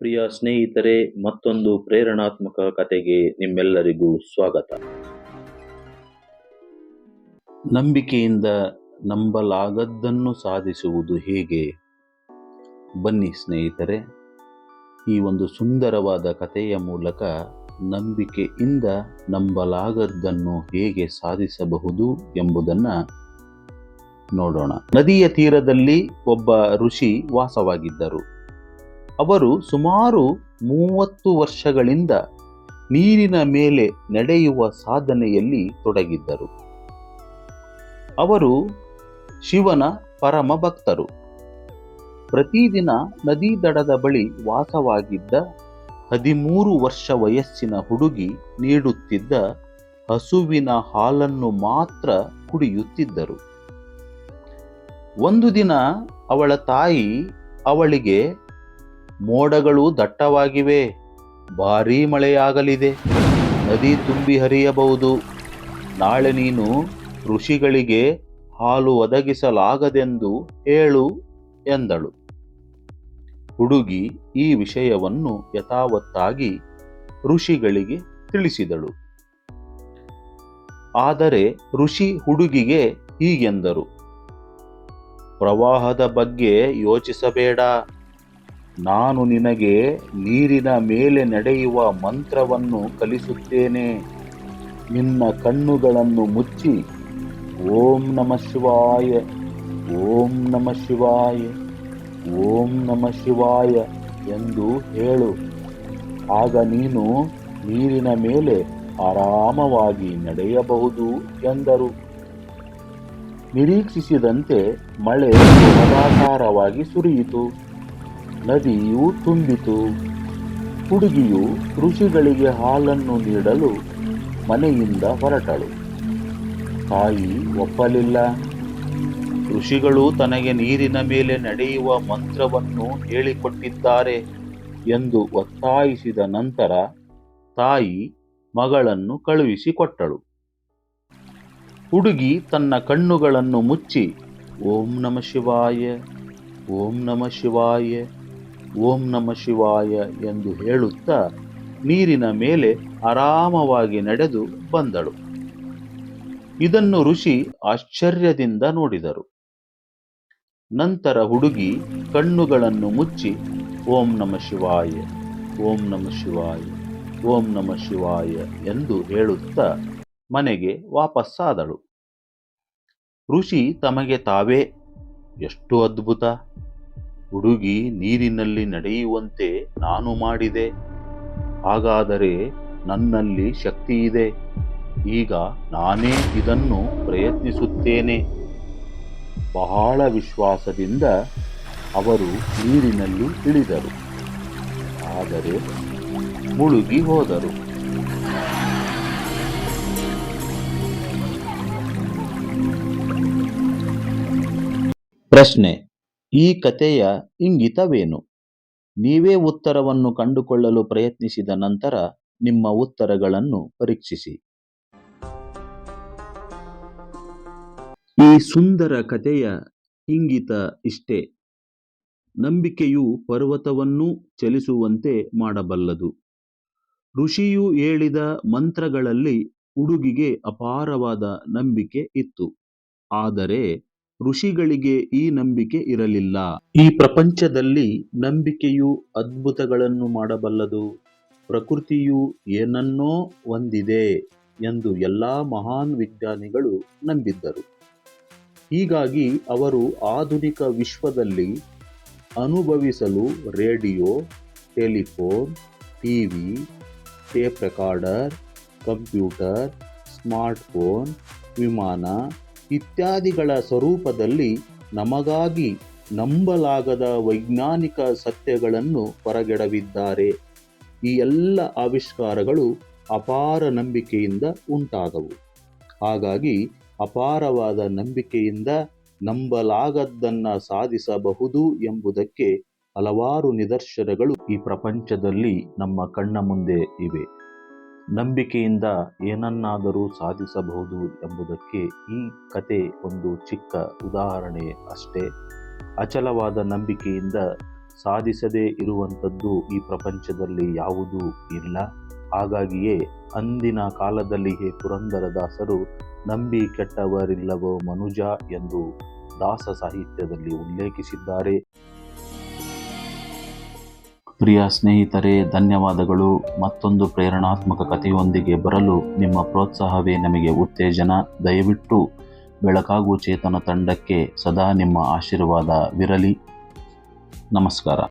ಪ್ರಿಯ ಸ್ನೇಹಿತರೆ, ಮತ್ತೊಂದು ಪ್ರೇರಣಾತ್ಮಕ ಕತೆಗೆ ನಿಮ್ಮೆಲ್ಲರಿಗೂ ಸ್ವಾಗತ. ನಂಬಿಕೆಯಿಂದ ನಂಬಲಾಗದ್ದನ್ನು ಸಾಧಿಸುವುದು ಹೇಗೆ? ಬನ್ನಿ ಸ್ನೇಹಿತರೆ, ಈ ಒಂದು ಸುಂದರವಾದ ಕಥೆಯ ಮೂಲಕ ನಂಬಿಕೆಯಿಂದ ನಂಬಲಾಗದ್ದನ್ನು ಹೇಗೆ ಸಾಧಿಸಬಹುದು ಎಂಬುದನ್ನು ನೋಡೋಣ. ನದಿಯ ತೀರದಲ್ಲಿ ಒಬ್ಬ ಋಷಿ ವಾಸವಾಗಿದ್ದರು. ಅವರು ಸುಮಾರು ಮೂವತ್ತು ವರ್ಷಗಳಿಂದ ನೀರಿನ ಮೇಲೆ ನಡೆಯುವ ಸಾಧನೆಯಲ್ಲಿ ತೊಡಗಿದ್ದರು. ಅವರು ಶಿವನ ಪರಮ ಭಕ್ತರು. ಪ್ರತಿದಿನ ನದಿ ದಡದ ಬಳಿ ವಾಸವಾಗಿದ್ದ ಹದಿಮೂರು ವರ್ಷ ವಯಸ್ಸಿನ ಹುಡುಗಿ ನೀಡುತ್ತಿದ್ದ ಹಸುವಿನ ಹಾಲನ್ನು ಮಾತ್ರ ಕುಡಿಯುತ್ತಿದ್ದರು. ಒಂದು ದಿನ ಅವಳ ತಾಯಿ ಅವಳಿಗೆ ಮೋಡಗಳು ದಟ್ಟವಾಗಿವೆ. ಭಾರೀ ಮಳೆಯಾಗಲಿದೆ. ನದಿ ತುಂಬಿ ಹರಿಯಬಹುದು. ನಾಳೆ ನೀನು ಋಷಿಗಳಿಗೆ ಹಾಲು ಒದಗಿಸಲಾಗದೆಂದು ಹೇಳು ಎಂದಳು. ಹುಡುಗಿ ಈ ವಿಷಯವನ್ನು ಯಥಾವತ್ತಾಗಿ ಋಷಿಗಳಿಗೆ ತಿಳಿಸಿದಳು. ಆದರೆ ಋಷಿ ಹುಡುಗಿಗೆ ಹೀಗೆಂದರು. ಪ್ರವಾಹದ ಬಗ್ಗೆ ಯೋಚಿಸಬೇಡ. ನಾನು ನಿನಗೆ ನೀರಿನ ಮೇಲೆ ನಡೆಯುವ ಮಂತ್ರವನ್ನು ಕಲಿಸುತ್ತೇನೆ. ನಿನ್ನ ಕಣ್ಣುಗಳನ್ನು ಮುಚ್ಚಿ, ಓಂ ನಮ ಶಿವಾಯ, ಓಂ ನಮ ಶಿವಾಯ, ಓಂ ನಮ ಶಿವಾಯ ಎಂದು ಹೇಳು. ಆಗ ನೀನು ನೀರಿನ ಮೇಲೆ ಆರಾಮವಾಗಿ ನಡೆಯಬಹುದು ಎಂದರು. ನಿರೀಕ್ಷಿಸಿದಂತೆ ಮಳೆ ಧಾರಾಕಾರವಾಗಿ ಸುರಿಯಿತು. ನದಿಯು ತುಂಬಿತು. ಹುಡುಗಿಯು ಋಷಿಗಳಿಗೆ ಹಾಲನ್ನು ನೀಡಲು ಮನೆಯಿಂದ ಹೊರಟಳು. ತಾಯಿ ಒಪ್ಪಲಿಲ್ಲ. ಋಷಿಗಳು ತನಗೆ ನೀರಿನ ಮೇಲೆ ನಡೆಯುವ ಮಂತ್ರವನ್ನು ಹೇಳಿಕೊಟ್ಟಿದ್ದಾರೆ ಎಂದು ಒತ್ತಾಯಿಸಿದ ನಂತರ ತಾಯಿ ಮಗಳನ್ನು ಕಳುಹಿಸಿಕೊಟ್ಟಳು ಹುಡುಗಿ ತನ್ನ ಕಣ್ಣುಗಳನ್ನು ಮುಚ್ಚಿ, ಓಂ ನಮ ಶಿವಾಯ, ಓಂ ನಮ ಶಿವಾಯ ಓಂ ನಮ ಶಿವಾಯ ಎಂದು ಹೇಳುತ್ತಾ ನೀರಿನ ಮೇಲೆ ಆರಾಮವಾಗಿ ನಡೆದು ಬಂದಳು. ಇದನ್ನು ಋಷಿ ಆಶ್ಚರ್ಯದಿಂದ ನೋಡಿದರು. ನಂತರ ಹುಡುಗಿ ಕಣ್ಣುಗಳನ್ನು ಮುಚ್ಚಿ, ಓಂ ನಮ ಶಿವಾಯ, ಓಂ ನಮ ಶಿವಾಯ, ಓಂ ನಮ ಶಿವಾಯ ಎಂದು ಹೇಳುತ್ತಾ ಮನೆಗೆ ವಾಪಸ್ಸಾದಳು ಋಷಿ ತಮಗೆ ತಾವೇ ಎಷ್ಟು ಅದ್ಭುತ! ಹುಡುಗಿ ನೀರಿನಲ್ಲಿ ನಡೆಯುವಂತೆ ನಾನು ಮಾಡಿದೆ. ಹಾಗಾದರೆ ನನ್ನಲ್ಲಿ ಶಕ್ತಿ ಇದೆ. ಈಗ ನಾನೇ ಇದನ್ನು ಪ್ರಯತ್ನಿಸುತ್ತೇನೆ. ಬಹಳ ವಿಶ್ವಾಸದಿಂದ ಅವರು ನೀರಿನಲ್ಲಿ ಇಳಿದರು. ಆದರೆ ಮುಳುಗಿ ಹೋದರು. ಪ್ರಶ್ನೆ. ಈ ಕಥೆಯ ಇಂಗಿತವೇನು? ನೀವೇ ಉತ್ತರವನ್ನು ಕಂಡುಕೊಳ್ಳಲು ಪ್ರಯತ್ನಿಸಿದ ನಂತರ ನಿಮ್ಮ ಉತ್ತರಗಳನ್ನು ಪರೀಕ್ಷಿಸಿ. ಈ ಸುಂದರ ಕಥೆಯ ಇಂಗಿತ ಇಷ್ಟೇ. ನಂಬಿಕೆಯು ಪರ್ವತವನ್ನೂ ಚಲಿಸುವಂತೆ ಮಾಡಬಲ್ಲದು. ಋಷಿಯು ಹೇಳಿದ ಮಂತ್ರಗಳಲ್ಲಿ ಹುಡುಗಿಗೆ ಅಪಾರವಾದ ನಂಬಿಕೆ ಇತ್ತು. ಆದರೆ ಋಷಿಗಳಿಗೆ ಈ ನಂಬಿಕೆ ಇರಲಿಲ್ಲ. ಈ ಪ್ರಪಂಚದಲ್ಲಿ ನಂಬಿಕೆಯು ಅದ್ಭುತಗಳನ್ನು ಮಾಡಬಲ್ಲದು, ಪ್ರಕೃತಿಯು ಏನನ್ನೋ ಹೊಂದಿದೆ ಎಂದು ಎಲ್ಲಾ ಮಹಾನ್ ವಿಜ್ಞಾನಿಗಳು ನಂಬಿದ್ದರು. ಹೀಗಾಗಿ ಅವರು ಆಧುನಿಕ ವಿಶ್ವದಲ್ಲಿ ಅನುಭವಿಸಲು radio, telephone, TV, tape recorder, computer, smartphone, ವಿಮಾನ ಇತ್ಯಾದಿಗಳ ಸ್ವರೂಪದಲ್ಲಿ ನಮಗಾಗಿ ನಂಬಲಾಗದ ವೈಜ್ಞಾನಿಕ ಸತ್ಯಗಳನ್ನು ಹೊರಗೆಡವಿದ್ದಾರೆ. ಈ ಎಲ್ಲ ಆವಿಷ್ಕಾರಗಳು ಅಪಾರ ನಂಬಿಕೆಯಿಂದ ಉಂಟಾದವು. ಹಾಗಾಗಿ ಅಪಾರವಾದ ನಂಬಿಕೆಯಿಂದ ನಂಬಲಾಗದ್ದನ್ನು ಸಾಧಿಸಬಹುದು ಎಂಬುದಕ್ಕೆ ಹಲವಾರು ನಿದರ್ಶನಗಳು ಈ ಪ್ರಪಂಚದಲ್ಲಿ ನಮ್ಮ ಕಣ್ಣ ಮುಂದೆ ಇವೆ. ನಂಬಿಕೆಯಿಂದ ಏನನ್ನಾದರೂ ಸಾಧಿಸಬಹುದು ಎಂಬುದಕ್ಕೆ ಈ ಕತೆ ಒಂದು ಚಿಕ್ಕ ಉದಾಹರಣೆ ಅಷ್ಟೇ. ಅಚಲವಾದ ನಂಬಿಕೆಯಿಂದ ಸಾಧಿಸದೇ ಇರುವಂಥದ್ದು ಈ ಪ್ರಪಂಚದಲ್ಲಿ ಯಾವುದೂ ಇಲ್ಲ. ಹಾಗಾಗಿಯೇ ಅಂದಿನ ಕಾಲದಲ್ಲಿಯೇ ಪುರಂದರದಾಸರು ನಂಬಿ ಕೆಟ್ಟವರಿಲ್ಲವೋ ಮನುಜ ಎಂದು ದಾಸ ಸಾಹಿತ್ಯದಲ್ಲಿ ಉಲ್ಲೇಖಿಸಿದ್ದಾರೆ. ಪ್ರಿಯ ಸ್ನೇಹಿತರೆ, ಧನ್ಯವಾದಗಳು. ಮತ್ತೊಂದು ಪ್ರೇರಣಾತ್ಮಕ ಕಥೆಯೊಂದಿಗೆ ಬರಲು ನಿಮ್ಮ ಪ್ರೋತ್ಸಾಹವೇ ನಮಗೆ ಉತ್ತೇಜನ. ದಯವಿಟ್ಟು ಬೆಳಕಾಗು ಚೇತನ ತಂಡಕ್ಕೆ ಸದಾ ನಿಮ್ಮ ಆಶೀರ್ವಾದವಿರಲಿ. ನಮಸ್ಕಾರ.